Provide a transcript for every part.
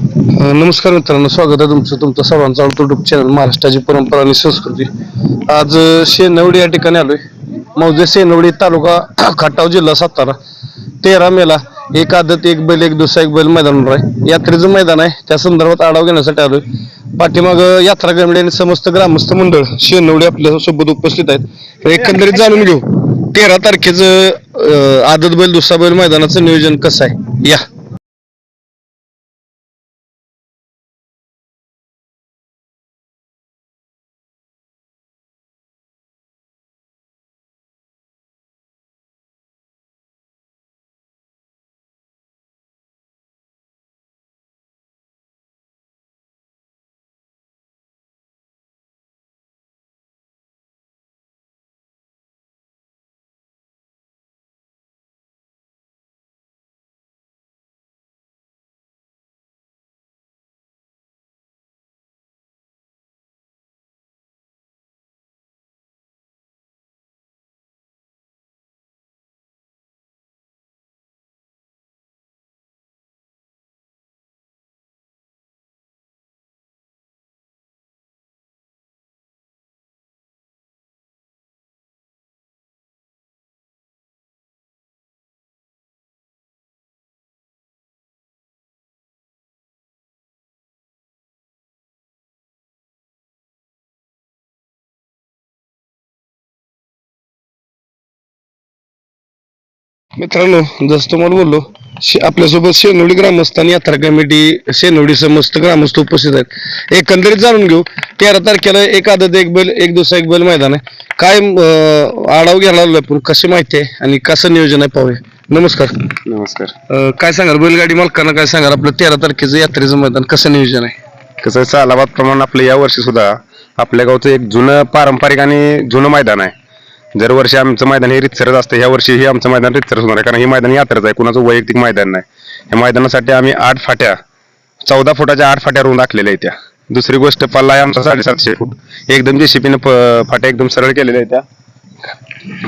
नमस्कार मित्रांनो स्वागत आहे तुमचं. तुमचं सर्वांचा आवडतं युट्यूब चॅनल महाराष्ट्राची परंपरा आणि संस्कृती. आज शेनवडी या ठिकाणी आलोय. मौजे शेनवडी तालुका खटाव जिल्हा सातारा. तेरा मेला एक आदत एक बैल एक दुसरा एक बैल मैदानावर आहे. यात्रेचं मैदान आहे. त्या संदर्भात आढावा घेण्यासाठी आलोय. पाठीमाग यात्रा गमडे आणि समस्त ग्रामस्थ मंडळ शेनवडी आपल्यासोबत उपस्थित आहेत. तर एकंदरीत जाणून घेऊ. तेरा तारखेचं आदत बैल दुसरा बैल मैदानाचं नियोजन कसं आहे? या. मित्रांनो जसं तुम्हाला बोललो आपल्यासोबत शेनवडी ग्रामस्थ आणि यात्रा कमिटी शेनवडी समस्त ग्रामस्थ उपस्थित आहेत. एकंदरीत जाणून घेऊ तेरा तारखेला एक आदत एक बैल एक दुसरा एक बैल मैदान आहे. काय आढावा घ्यायला आलोय आपण कशी माहिती आहे आणि कसं नियोजन आहे पाहूया. नमस्कार. नमस्कार. काय सांगाल बैलगाडी मालकांना काय सांगाल आपलं तेरा तारखेचं यात्रेचं मैदान कसं नियोजन आहे? कसं सालाबाद प्रमाणे आपलं या वर्षी सुद्धा आपल्या गावचं एक जुनं पारंपरिक आणि जुनं मैदान आहे. दरवर्षी आमचं मैदान हे रितसरच असतं. ह्या वर्षी हे आमचं मैदान रितसरच होणार आहे. कारण हे मैदान यात्राच आहे. कुणाचं वैयक्तिक मैदान नाही. या मैदानासाठी आम्ही आठ फाट्या चौदा फुटाच्या आठ फाट्या रोवून राखलेल्या आहेत त्या. दुसरी गोष्ट पल्ला आहे आमचा साडेसातशे फूट. एकदम जेसीपीनं फाट्या एकदम सरळ केलेल्या आहेत त्या.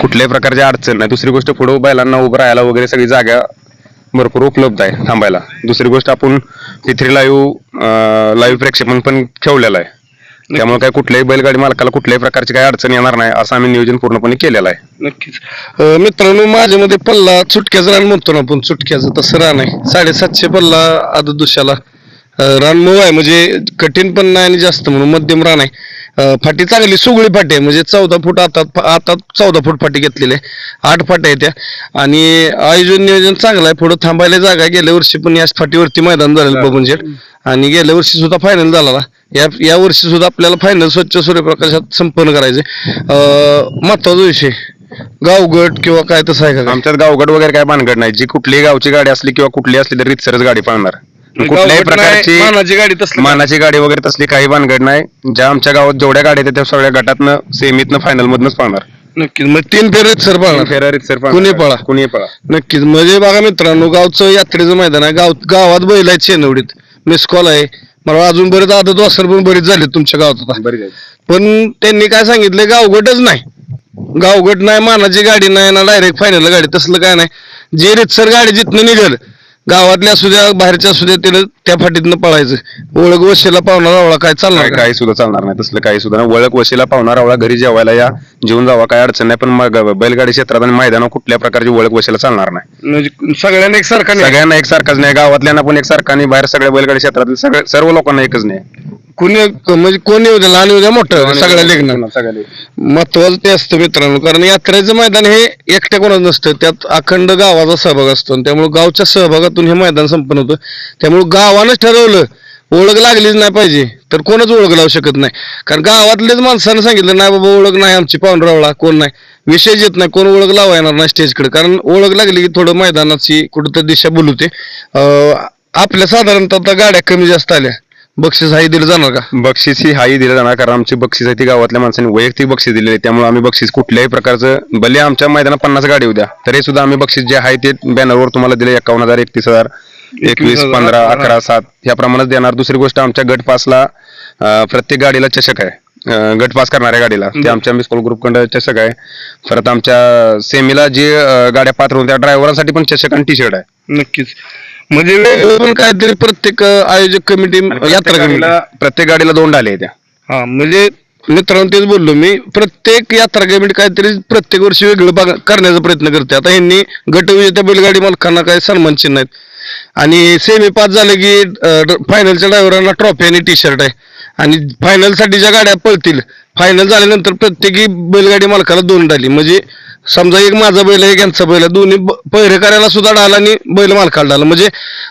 कुठल्याही प्रकारची अडचण नाही. दुसरी गोष्ट पुढे बैलांना उभं राहायला वगैरे सगळी जागा भरपूर उपलब्ध आहे थांबायला. दुसरी गोष्ट आपण तिथे लाईव्ह लाईव्ह प्रेक्षेपण पण ठेवलेलं आहे. त्यामुळे काय कुठल्याही बैलगाडी मालकाला कुठल्याही प्रकारची काही अडचण येणार नाही असं आम्ही नियोजन पूर्णपणे केलेलं आहे. नक्कीच. अं, मित्रांनो माझ्यामध्ये पल्ला चुटक्याचं रान म्हणतो ना आपण चुटक्याचं तसं रान आहे. साडेसातशे पल्ला आदत दुशाला अं, रान मऊ आहे म्हणजे कठीण पण नाही आणि जास्त म्हणून मध्यम रान आहे. अं, फाटी चांगली सुगळी फाटी आहे म्हणजे चौदा फूट आता आता चौदा फूट फाटी घेतलेली आहे. आठ फाट्या आहेत त्या. आणि आयोजन नियोजन चांगलं आहे पुढं थांबायला जागा आहे. गेल्या वर्षी पण याच फाटीवरती मैदान झालेलं बबन शेठ आणि गेल्या वर्षी सुद्धा फायनल झाला या या वर्षी सुद्धा आपल्याला फायनल स्वच्छ सूर्यप्रकाशात संपन्न करायचे महत्त्वाचा विषय. गावगट किंवा काय तसं आहे का? आमच्यात गावगड वगैरे काय भानगड नाही. जी कुठलीही गावची गाडी असली किंवा कुठली असली तरी रितसरच गाडी पाळणार. कुठल्याही गावगट प्रकारची मानाची गाडी तसलं मानाची गाडी वगैरे तसली काही भानगड नाही. ज्या आमच्या गावात जेवढ्या गाड्या आहेत त्या सगळ्या गटातनं सेमीतनं फायनल मधनच पाळणार. नक्कीच. मग तीन फेऱ्यात सर फेरा रितसर पाळणार. कुणी पळा. कुणी पळा? नक्कीच. म्हणजे बघा मित्रांनो गावचं यात्रेचं मैदान आहे. गाव गावात बैल आहेत शेनवडीत मिस कॉल आहे. मला अजून बरेच आदत वासर पण बरेच झाले तुमच्या गावात आता. बरी पण त्यांनी काय सांगितलं गावगटच नाही. गावगट नाही मानाची गाडी नाही ना डायरेक्ट फायनल गाडी. तसलं काय नाही. जे रितसर गाडी जिथनं निघल गावातल्या असू द्या बाहेरच्या असू द्या त्याला त्या फाटीतनं पळायचं. ओळख वशीला पाहुणा रावळा काय चालणार काय? काही सुद्धा चालणार नाही तसलं काही सुद्धा नाही. ओळख वशीला पावणार आवळा घरी जेवायला या जेवून जावा काय अडचण नाही. पण मग बैलगाडी क्षेत्रात आणि मैदानावर कुठल्या प्रकारची ओळख वशीला चालणार नाही. म्हणजे सगळ्यांना एक सारखा नाही. सगळ्यांना एक सारखाच नाही. गावातल्यांना पण एक सारखा नाही बाहेर सगळ्या बैलगाडी क्षेत्रातील सगळ्या सर्व लोकांना एकच नाही. कुणी म्हणजे कोणी द्या लहान द्या मोठं सगळ्या लेखनं सगळ्या महत्वाचं ते असतं मित्रांनो कारण यात्रेचं मैदान हे एकट्या कोणाच नसतं. त्यात अखंड गावाचा सहभाग असतो आणि त्यामुळे गावच्या माध्यमातून हे मैदान संपन्न होतं. त्यामुळे गावानंच ठरवलं ओळख लागलीच नाही पाहिजे. तर कोणच ओळख लावू शकत नाही. कारण गावातलेच माणसानं सांगितलं नाही बाबा ओळख नाही आमची पाहुणरावळा कोण नाही. विषय येत नाही कोण ओळख लावा येणार नाही स्टेजकडे. कारण ओळख लागली की थोडं मैदानाची कुठंतरी दिशा बोलवते आपल्या साधारणतः गाड्या कमी जास्त आल्या. बक्षीस हाही दिलं जाणार का? बक्षीस ही हाही दिलं जाणार कारण आमची बक्षीस आहे ती गावातल्या माणसांनी वैयक्तिक बक्षीस दिलेली आहे. त्यामुळे आम्ही बक्षीस कुठल्याही प्रकारचं भले आमच्या मैदानात पन्नास गाडी उद्या तरी सुद्धा आम्ही बक्षीस जे आहे ते बॅनरवर तुम्हाला दिले एकावन्न हजार एकतीस हजार एकवीस पंधरा अकरा. सात ह्या प्रमाणात देणार. दुसरी गोष्ट आमच्या गट पासला अं, प्रत्येक गाडीला चषक आहे. अं, गट पास करणाऱ्या गाडीला. ते आमच्या मिस्कॉल ग्रुपकडे चषक आहे. परत आमच्या सेमीला जे अं, गाड्या पात्र होत्या त्या ड्रायव्हरांसाठी पण चषक आणि टी शर्ट आहे. नक्कीच. म्हणजे वेगळं पण काहीतरी प्रत्येक आयोजक कमिटी यात्रा प्रत्येक कमिटी. गाडीला प्रत्येक गाडीला दोन डाले आहेत त्या. हा म्हणजे मित्रांनो तेच बोललो मी. प्रत्येक यात्रा कमिटी काहीतरी प्रत्येक वर्षी वेगळं बघा- करण्याचा प्रयत्न करते. आता यांनी गटविजेत्या बैलगाडी मालकांना काही सन्मान चिन्ह आहेत आणि सेमी पास झालं की फायनलच्या ड्रायव्हरांना ट्रॉफी आणि टी शर्ट आहे. आणि फायनलसाठी ज्या गाड्या पळतील फायनल झाल्यानंतर प्रत्येकी बैलगाडी मालकाला दोन डाली. म्हणजे समजा एक माझा बैल आहे एक यांचा बैल आहे. दोन्ही पहिरेकऱ्याला सुद्धा डाल आणि बैल मालकाला डाल. म्हणजे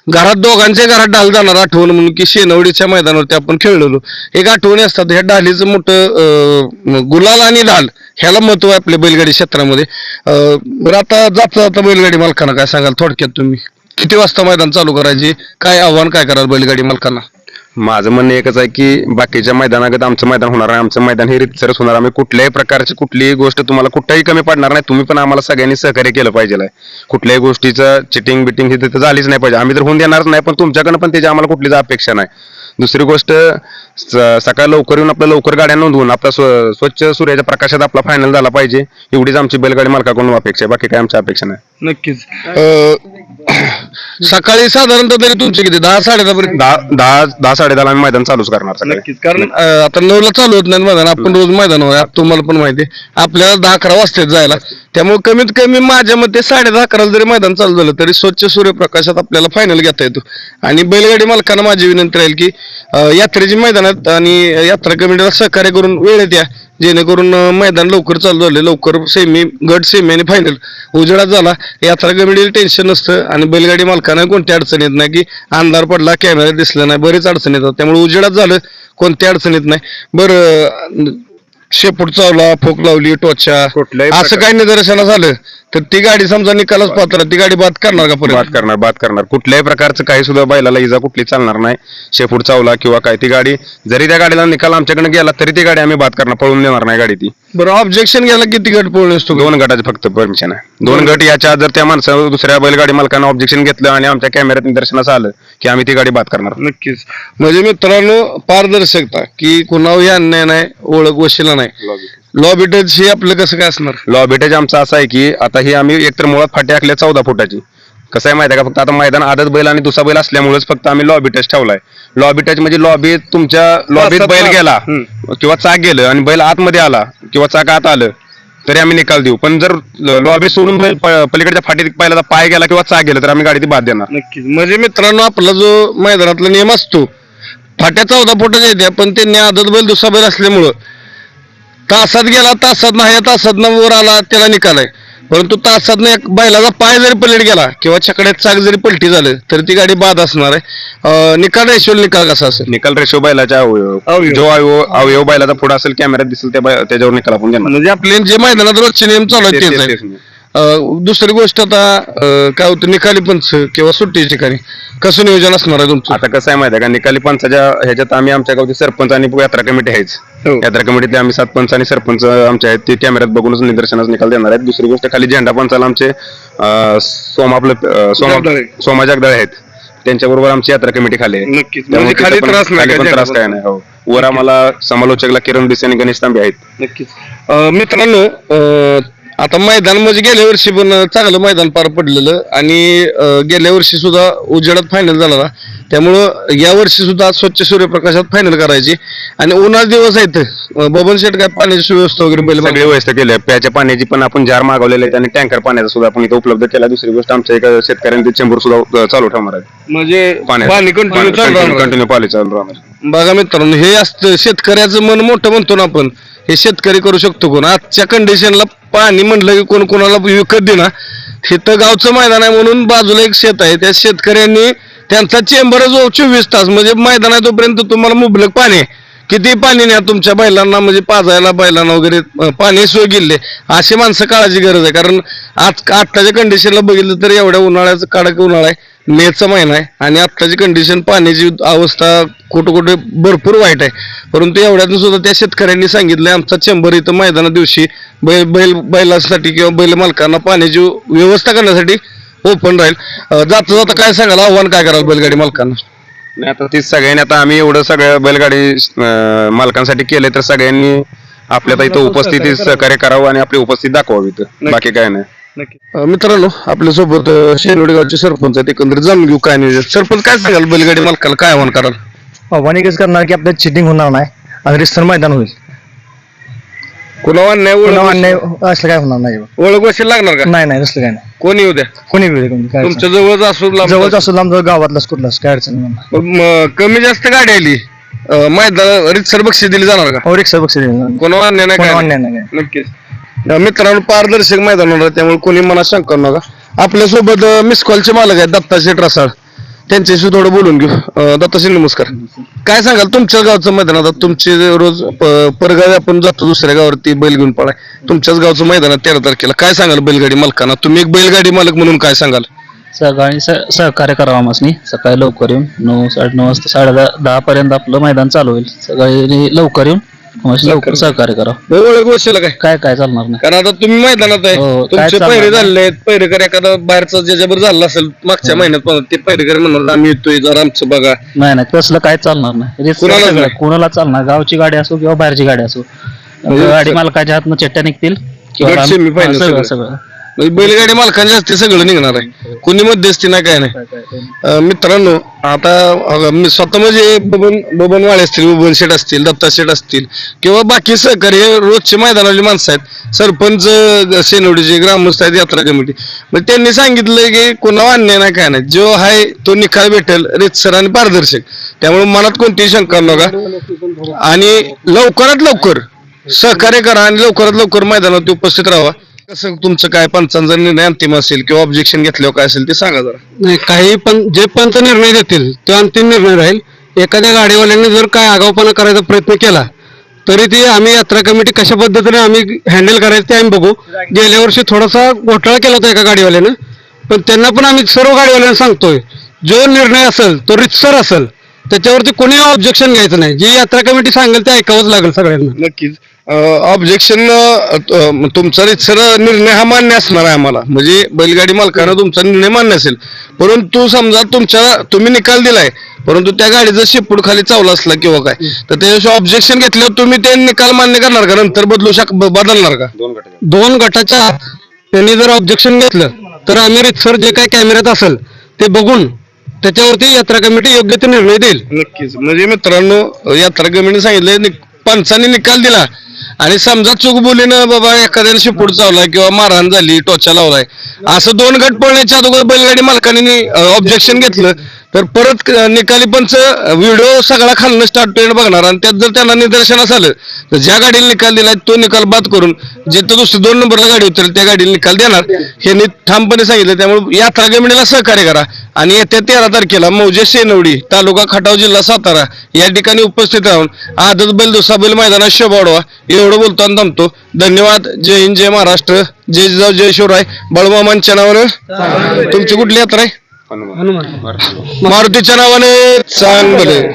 घरात दोघांच्या घरात डाल जाणार आठवण म्हणून की शेनवडीच्या मैदानावरती आपण खेळलेलो. एक आठवणी असतात ह्या डालीचं मोठं गुलाल आणि डाल ह्याला महत्त्व आहे आपल्या बैलगाडी क्षेत्रामध्ये. बरं आता जाता जाता बैलगाडी मालकांना काय सांगाल थोडक्यात तुम्ही? किती वाजता मैदान चालू करायचे? काय आव्हान काय कराल बैलगाडी मालकांना? माझं म्हणणं एकच आहे की बाकीच्या मैदानागत आमचं मैदान होणार आहे आमचं मैदान हे रितसरच होणार. आम्ही कुठल्याही प्रकारची कुठलीही गोष्ट तुम्हाला कुठेही कमी पडणार नाही. तुम्ही पण आम्हाला सगळ्यांनी सहकार्य केलं पाहिजे आहे. कुठल्याही गोष्टीचं चिटिंग बिटिंग ही तिथं झालीच नाही पाहिजे. आम्ही तर होऊन देणारच नाही पण तुमच्याकडनं पण त्याची आम्हाला कुठलीच अपेक्षा नाही. दुसरी गोष्ट स- सकाळ लवकर येऊन आपल्या लवकर गाड्या नोंदवून आपला स्व- स्वच्छ सूर्याच्या प्रकाशात आपला फायनल झाला पाहिजे. एवढीच आमची बैलगाडी मालकाकडून अपेक्षा आहे. बाकी काय आमची अपेक्षा नाही. नक्कीच. सकाळी साधारणतः तरी तुमचे किती? दहा साडे दहा पर्यंत दहा दहा दहा आम्ही मैदान चालूच करणार. नक्कीच कारण अं, आता नऊला चालू होत नाही मैदान. आपण रोज मैदानावर आहे. तुम्हाला पण माहिती आहे. आपल्याला दहा अकरा वाजतात जायला. त्यामुळे कमीत कमी माझ्या मते साडे दहा अकराला जरी मैदान चालू झालं तरी स्वच्छ सूर्यप्रकाशात आपल्याला फायनल घेता येतो. आणि बैलगाडी मालकांना माझी विनंती राहील की अं, यात्रेची मैदानात आणि यात्रा कमिटीला सहकार्य करून वेळेत या. जेणेकरून मैदान लवकर चालू झाले लवकर सेमी गट सेमी आणि फायनल उजेडात झाला. यात्रा कमिटीला टेन्शन नसतं. आणि बैलगाडी मालकांना कोणती अडचण येत नाही की अंधार पडला कॅमेरा दिसला नाही. बरेच अडचण येतात. त्यामुळे उजेडात झालं. कोणती अडचण येत नाही. बरं शेपूट चावला फोक लावली टोचा. असं काही निदर्शनास आलं तर ती गाडी समजा निकालच पात्र ती गाडी बाद करणार का बाद परत करणार बाद करणार. कुठल्याही प्रकारचं काही सुद्धा बैलाला इजा कुठली चालणार नाही. शेपूट चावला किंवा काय ती गाडी जरी त्या गाडीला निकाल आमच्याकडे गेला तरी ती गाडी आम्ही बाद करणार पळून देणार नाही गाडी ती. बरं ऑब्जेक्शन घ्यायला किती गट पळून असतो दोन गटाचे फक्त परमिशन आहे. दोन गट याच्या आत जर त्या माणसानं दुसऱ्या बैलगाडी मालकानं ऑब्जेक्शन घेतलं आणि आमच्या कॅमेऱ्यात निदर्शनास आलं की आम्ही ती गाडी बाद करणार. नक्कीच. म्हणजे मित्रांनो पारदर्शकता की कुणावरही अन्याय नाही ओळख वशिला नाही. लॉबी टच हे आपलं कसं काय असणार? लॉ भेटेज आमचा असा आहे की आता ही आम्ही एकतर मुळात फाटी आखल्या चौदा फुटाची. कसं आहे माहिती आहे का? फक्त आता मैदान आदत बैल आणि दुसरा बैल असल्यामुळेच फक्त आम्ही लॉबी टच ठेवलाय. लॉबी टच म्हणजे लॉबी तुमच्या लॉबीत बैल गेला. किंवा चाक गेलं आणि बैल आतमध्ये आला किंवा चाक आत आलं तरी आम्ही निकाल देऊ. पण जर लॉबी सोडून बैल प- पलीकडच्या फाटीत पहिला पाय गेला किंवा चाक गेलं तर आम्ही गाडी ती बाद देणार. नक्कीच. म्हणजे मित्रांनो आपला जो मैदानातला नियम असतो फाट्या चौदा फुटाच्या येत्या पण त्यांनी आदत बैल दुसरा बैल असल्यामुळं तासात गेला तासात नाही तासात वर आला त्याला निकाल आहे. परंतु तासात एक बैलाचा पाय जरी पलट गेला किंवा छकड्यात चाक जरी पलटी झालं तर ती गाडी बाद असणार आहे. निकाल रेशोल निकाल कसा असेल? निकाल रेशो बैलाच्या अवयव. जो अवयव अवयव बैलाचा पुढे असेल कॅमेऱ्यात दिसेल त्याच्यावर निकाल आपण म्हणजे आपले जे मैदानात रोजचे नियम चालू आहेत तेच- आहे दुसरी गोष्ट आता अं, काय होतं निकाली पंच किंवा सुट्टी ठिकाणी कसं नियोजन असणार आहे तुमचं? आता कसं आहे माहिती आहे का? निकाली पंचाच्या ह्याच्यात आम्ही आमच्या गावचे सरपंच आणि यात्रा कमिटी आहेच. हो. यात्रा कमिटीतले आम्ही सात पंच आणि सरपंच आमचे आहेत ते कॅमेऱ्यात बघूनच निदर्शनास निकाल देणार आहेत. दुसरी गोष्ट खाली झेंडा पंचाला आमचे अं, सोम आपलं अं, सोमा जगदाळे. सोमा जगदाळे आहेत. त्यांच्याबरोबर आमची यात्रा कमिटी खाली आहे. नक्कीच. त्यामुळे म्हणजे खाली तिथं पण- त्रास नाही खाली का पण त्रास काय नाही हो. वर आम्हाला समालोचकला किरण बिसे आणि गणेश तांबे आहेत. नक्कीच. अं, मित्रांनो अं, आता मैदान म्हणजे गेल्या वर्षी पण चांगलं मैदान पार पडलेलं आणि अं, गेल्या वर्षी सुद्धा उजेडात फायनल झाला ना. त्यामुळं या वर्षी सुद्धा स्वच्छ सूर्यप्रकाशात फायनल करायची. आणि उन्हाळ दिवस आहेत. अं, बबन शेट काय पाण्याची सुव्यवस्था वगैरे पहिले सगळी व्यवस्था केली आहे प्याच्या पाण्याची पण आपण जार मागवलेले आहेत आणि टँकर पाण्याचा सुद्धा आपण इथं उपलब्ध केला. दुसरी गोष्ट आमच्या एका शेतकऱ्यांनी ते चेंबूर सुद्धा अं, चालू ठेवणार आहे म्हणजे पाणी कंटिन्यू चालू राहणार. कंटिन्यू पाणी चालू राहणार. बघा मित्रांनो हे असतं शेतकऱ्याचं मन मोठं म्हणतो ना आपण. हे शेतकरी करू शकतो कोण? आजच्या कंडिशनला पाणी म्हटलं की कोण कोणाला विकत देणार तिथं गावचं मैदान आहे म्हणून बाजूला एक शेत आहे. त्या शेतकऱ्यांनी त्यांचा चेंबर जो चोवीस तास. म्हणजे मैदान आहे तोपर्यंत तुम्हाला मुबलक पाणी आहे. किती पाणी न्या तुमच्या बैलांना म्हणजे पाजायला बैलांना वगैरे पाणी सोय गेले. अशी माणसं काळाची गरज आहे. कारण आज आत्ताच्या कंडिशनला बघितलं तर एवढ्या उन्हाळ्याचं कडक उन्हाळा आहे. मेचा महिना आहे. आणि आत्ताची कंडिशन पाण्याची अवस्था कुठं कुठे भरपूर वाईट आहे. परंतु एवढ्यातून सुद्धा त्या शेतकऱ्यांनी सांगितलं आमचा चेंबर इथं मैदाना दिवशी बैल बैल बैलासाठी किंवा बैल मालकांना पाण्याची व्यवस्था करण्यासाठी ओपन राहील. जाता जाता काय सांगाल? आव्हान काय कराल बैलगाडी मालकांना? नाही आता ती सगळ्यांनी आता आम्ही एवढं सगळं बैलगाडी अं, मालकांसाठी केलंय तर सगळ्यांनी आपल्या इथं उपस्थिती सहकार्य करावं. आणि आपली उपस्थिती दाखवावी इथं. बाकी काय नाही. अं, मित्रांनो आपल्यासोबत अं, शेनवडी गावचे सरपंच आहेत. एकंदरीत जाणून घेऊ काय नियोजन. सरपंच काय सांगाल? बैलगाडी मालकाला काय आव्हान कराल? आव्हान एकच करणार की आपल्याला चिटिंग होणार नाही आणि रिस्तर मैदान होईल. कोणा अन्याय पुन्हा ओळख अन्याय असलं काय होणार नाही ओळख बसेल लागणार का? नाही नाही तसलं काय नाही. कोणी येऊ द्या. कोणी वेळ कोणी काय तुमच्या जवळच असू. लांब- जवळच असो लांब गावातलाच कुठलाच काय अडचण नाही म- कमी जास्त गाडी आली अं, मैदान रितसर बक्षीस दिली जाणार का? हो रिक्षा बक्षीस देणार. कोणा अन्याय नाही काय? अन्याय नाही काय. नक्कीच. अं, मित्रांनो पारदर्शक मैदान होणार आहे, त्यामुळे कोणी मनात शंका नका. आपल्यासोबत मिस कॉलचे मालक आहेत दत्ता शेठ रसाळ. त्यांच्याशी थोडं बोलून घेऊ. दत्ताशी दत्ता नमस्कार. काय सांगाल तुमच्या गावचं मैदान आता तुमचे रोज प- परगावी आपण जातो दुसऱ्या गावावरती बैल घेऊन पळाय. तुमच्याच गावचं मैदान आहे तेरा तारखेला काय सांगाल बैलगाडी मालकांना? तुम्ही एक बैलगाडी मालक म्हणून काय सांगाल? सकाळी स- सहकार्य करावा आम्हाला सकाळी लवकर येऊन नऊ साडे नऊ वाजता साडे दहा दहा पर्यंत आपलं मैदान चालू होईल. सकाळी लवकर येऊन लवकर. सहकार्य करावं ओळख बसेल काय? काय काय चालणार नाही. कारण आता तुम्ही मैदानात आहे. हो, काय तुमचे चालणार. झाले आहेत एखादा बाहेरचा ज्याच्यावर झाला असेल मागच्या महिन्यात पण ते पहिरेकर म्हणणार आम्ही येतोय जरा आमचं बघा. नाही नाही तसलं काय चालणार नाही. रिस्क कुणालाच सगळं, नाही. कुणाला चालणार? गावची गाडी असो किंवा बाहेरची गाडी असो. म्हणजे गाडी मालकाच्या हातनं चिट्ट्या निघतील गट semi final हा, सगळं. सगळं. म्हणजे बैलगाडी मालकांच्या हस्ते सगळं निघणार आहे. कोणी मध्यस्थी नाही काय नाही. मित्रांनो आता मी स्वतः म्हणजे बबन बबनवाळे असतील बबन शेठ असतील दत्ता शेठ असतील किंवा बाकी सहकारी हे रोजचे मैदानावली माणसं आहेत सरपंच अं, सेनवडीचे ग्रामस्थ आहेत यात्रा कमिटी. मग त्यांनी सांगितलं की कोणा अन्याय नाही काय नाही. जो आहे तो निकाल भेटेल रितसर आणि पारदर्शक. त्यामुळे मनात कोणतीही शंका नका. आणि लवकरात लवकर सहकार्य करा आणि लवकरात लवकर मैदानात उपस्थित राहा. कसं तुमचं काय पंचांचा निर्णय अंतिम असेल किंवा ऑब्जेक्शन घेतल्यावर काय असेल ते सांगा जरा. नाही काही पण जे पंच निर्णय देतील तो अंतिम निर्णय राहील. एखाद्या गाडीवाल्याने जर काय आगाऊपणा करायचा प्रयत्न केला तरी ती आम्ही यात्रा कमिटी कशा पद्धतीने आम्ही हँडल करायचं ते आम्ही बघू. गेल्या वर्षी थोडासा घोटाळा केला होता एका गाडीवाल्यानं पण त्यांना पण आम्ही सर्व गाडीवाल्यांना सांगतोय जो निर्णय असेल तो रितसर असेल त्याच्यावरती कोणी ऑब्जेक्शन घ्यायचं नाही. जी यात्रा कमिटी सांगेल ते ऐकावंच लागेल सगळ्यांना. नक्कीच. ऑब्जेक्शन तुमचा रितसर निर्णय हा मान्य असणार आहे आम्हाला. म्हणजे बैलगाडी मालकानं तुमचा निर्णय मान्य असेल. परंतु समजा तुमच्या तुम्ही निकाल दिलाय परंतु त्या गाडीचा शेपूड खाली चावला असला किंवा काय तर त्याच्याविषयी ऑब्जेक्शन घेतल्यावर तुम्ही ते निकाल मान्य करणार का? नंतर बदलू शक बदलणार का? दोन गट दोन गटाच्या त्यांनी जर ऑब्जेक्शन घेतलं तर आम्ही रितसर जे काही कॅमेऱ्यात असेल ते बघून त्याच्यावरती यात्रा कमिटी योग्य ते निर्णय देईल. नक्कीच. म्हणजे मित्रांनो यात्रा कमिटीने सांगितलंय नि- पंचांनी निकाल दिला. आणि समजा चूक बोलीनं बाबा एखाद्याने शिपूड चावलाय किंवा मारहाण झाली टोचा लावलाय असं दोन गट पळण्याच्या अगोदर बैलगाडी मालकाने ऑब्जेक्शन घेतलं. तर परत निकाली पंच व्हिडिओ सगळा खालनं स्टार्ट ट्रेंड बघणार. आणि त्यात जर त्यांना निदर्शनास आलं तर ज्या गाडीला निकाल दिलाय तो निकाल बाद करून जिथं दुसरी दोन नंबरला गाडी उतरेल त्या गाडीला निकाल देणार. हे ठामपणे सांगितलं. त्यामुळे यात्रा कमिटीला सहकार्य करा. आणि येत्या तेरा तारखेला मौजे शेनवडी तालुका खटाव जिल्हा सातारा या ठिकाणी उपस्थित राहून आदत बैल दुसरा बैल मैदानात शोभा वाढवा. एवढं बोलतो आणि थांबतो. धन्यवाद. जय हिंद जय महाराष्ट्र. जय जिजाऊ जय शिवराय. बळमामांच्या नावानं. तुमची कुठली यात्रा आहे? हनुमान. मारुतीच्या नावाने चांगलं.